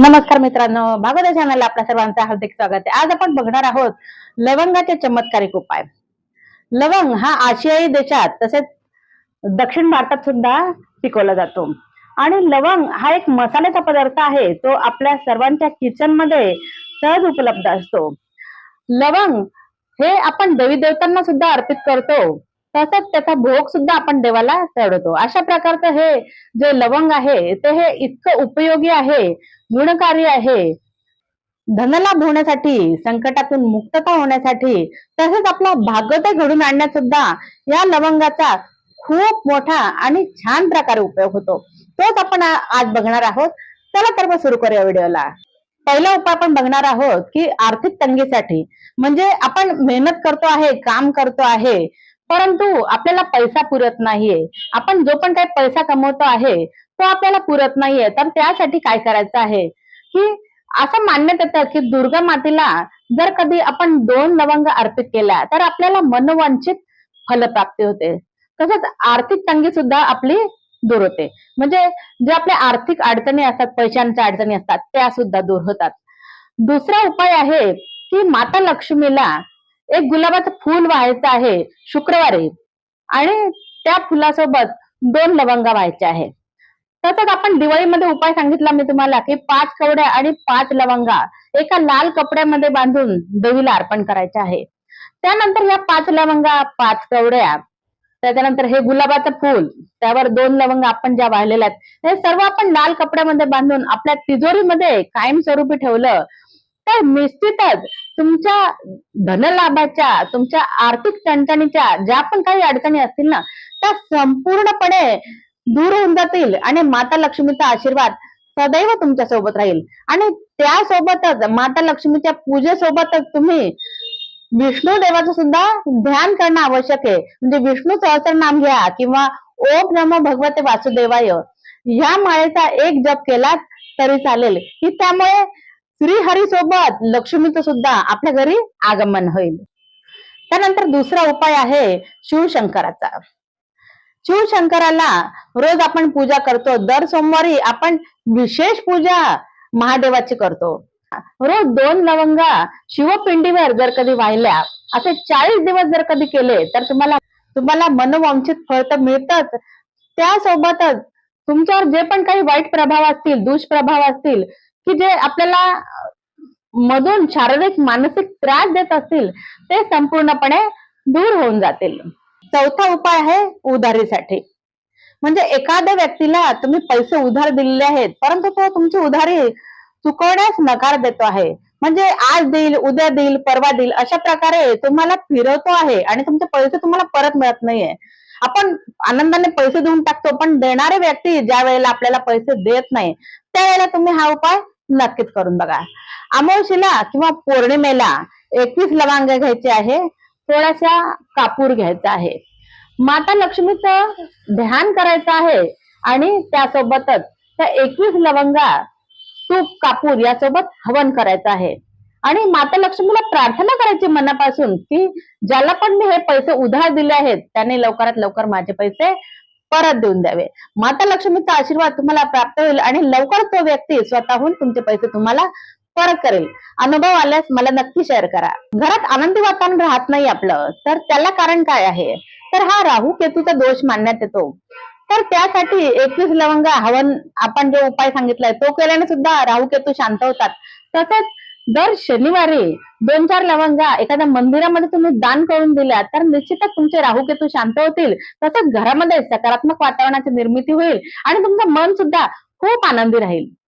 नमस्कार मित्रांनो भागवत चॅनलला आपल्या सर्वांचं हार्दिक स्वागत आहे. आज आपण बघणार आहोत लवंगाचे चमत्कारिक उपाय. लवंग हा आशियाई देशात तसेच दक्षिण भारतात सुद्धा पिकवला जातो. आणि लवंग हा एक मसाल्याचा पदार्थ आहे तो आपल्या सर्वांच्या किचनमध्ये सहज उपलब्ध असतो. लवंग हे आपण देवी देवतांना सुद्धा अर्पित करतो. तसंच त्याचा भोग सुद्धा आपण देवाला चढवतो. अशा प्रकारचं हे जे लवंग आहे ते हे इतकं उपयोगी आहे गुणकारी आहे. धनलाभ होण्यासाठी संकटातून मुक्तता होण्यासाठी तसेच आपला भाग्यता घडून आणण्यात सुद्धा या लवंगाचा खूप मोठा आणि छान प्रकारे उपयोग होतो. तोच आपण आज बघणार आहोत. चला तर मग सुरू करूया व्हिडिओला. पहिला उपाय आपण बघणार आहोत की आर्थिक तंगीसाठी. म्हणजे आपण मेहनत करतो आहे काम करतो आहे परंतु आपल्याला पैसा पुरत नाहीये. आपण जो पण काही पैसा कमवतो आहे तो आपल्याला पुरत नाहीये. तर त्यासाठी काय करायचं आहे? की असं मानण्यात येतं की दुर्गा मातेला जर कधी आपण दोन लवंग अर्पित केल्या तर आपल्याला मनोवांछित फलप्राप्ती होते. तसंच आर्थिक तंगी सुद्धा आपली दूर होते. म्हणजे जे आपल्या आर्थिक अडचणी असतात पैशांच्या अडचणी असतात त्या सुद्धा दूर होतात. दुसरा उपाय आहे की माता लक्ष्मीला एक गुलाबाचं फूल व्हायचं आहे शुक्रवारी. आणि त्या फुलासोबत दोन लवंगा व्हायच्या आहे. तसंच आपण दिवाळीमध्ये उपाय सांगितला मी तुम्हाला की पाच कवड्या आणि पाच लवंगा एका लाल कपड्यामध्ये बांधून देवीला अर्पण करायचे आहे. त्यानंतर या पाच लवंगा पाच कवड्या त्याच्यानंतर हे गुलाबाचं फूल त्यावर दोन लवंग आपण ज्या वाहिलेल्या आहेत हे सर्व आपण लाल कपड्यामध्ये बांधून आपल्या तिजोरीमध्ये कायमस्वरूपी ठेवलं तर निश्चितच तुमच्या धनलाभाच्या तुमच्या आर्थिक चणचणीच्या ज्या पण काही अडचणी असतील ना त्या संपूर्णपणे दूर होऊन जातील आणि माता लक्ष्मीचा आशीर्वाद सदैव तुमच्यासोबत राहील. आणि त्यासोबतच माता लक्ष्मीच्या पूजेसोबतच तुम्ही विष्णू देवाचं सुद्धा ध्यान करणं आवश्यक आहे. म्हणजे विष्णू सहस्रनाम घ्या किंवा ओम नमो भगवते वासुदेवाय. ह्या माळेचा एक जप केला तरी चालेल. की त्यामुळे श्रीहरी सोबत लक्ष्मीचं सुद्धा आपल्या घरी आगमन होईल. त्यानंतर दुसरा उपाय आहे शिवशंकराचा. शिवशंकराला रोज आपण पूजा करतो. दर सोमवारी आपण विशेष पूजा महादेवाची करतो. रोज दोन लवंगा शिवपिंडीवर जर कधी वाहिल्या असे चाळीस दिवस जर कधी केले तर तुम्हाला तुम्हाला मनोवांछित फळ तर मिळतच. त्यासोबतच तुमच्यावर जे पण काही वाईट प्रभाव असतील दुष्प्रभाव असतील की जे आपल्याला मधून शारीरिक मानसिक त्रास देत असतील ते संपूर्णपणे दूर होऊन जातील. चौथा उपाय आहे उधारीसाठी. म्हणजे एखाद्या व्यक्तीला तुम्ही पैसे उधार दिलेले आहेत परंतु तो तुमची उधारी चुकवण्यास नकार देतो आहे. म्हणजे आज देईल उद्या देईल परवा देईल अशा प्रकारे तुम्हाला फिरवतो आहे आणि तुमचे पैसे तुम्हाला परत मिळत नाहीये. आपण आनंदाने पैसे देऊन टाकतो पण देणारे व्यक्ती ज्या वेळेला आपल्याला पैसे देत नाही त्यावेळेला तुम्ही हा उपाय नक्कीच करून बघा. अमावशीला किंवा पौर्णिमेला एकवीस लवांग घ्यायचे आहे थोडासा कापूर घ्यायचा आहे. माता लक्ष्मीचं ध्यान करायचं आहे आणि त्यासोबतच त्या एकवीस लवंगा तूप कापूर यासोबत हवन करायचं आहे. आणि माता लक्ष्मीला प्रार्थना करायची मनापासून की ज्याला पण मी हे पैसे उधार दिले आहेत त्याने लवकरात लवकर माझे पैसे परत देऊन द्यावे. माता लक्ष्मीचा आशीर्वाद तुम्हाला प्राप्त होईल आणि लवकर तो व्यक्ती स्वतःहून तुमचे पैसे तुम्हाला परत करेल. अनुभव आल्यास मला नक्की शेअर करा. घरात आनंदी वातावरण राहत नाही आपलं तर त्याला कारण काय आहे? तर हा राहू केतूचा दोष मानण्यात येतो. तर त्यासाठी एकवीस लवंगा हवन आपण जो उपाय सांगितलाय तो केल्याने सुद्धा राहू केतू शांत होतात. तसंच दर शनिवारी दोन चार लवंगा एखाद्या मंदिरामध्ये तुम्ही दान करून दिल्या तर निश्चितच तुमचे राहू केतू शांत होतील. तसंच घरामध्ये सकारात्मक वातावरणाची निर्मिती होईल आणि तुमचं मन सुद्धा खूप आनंदी राहील.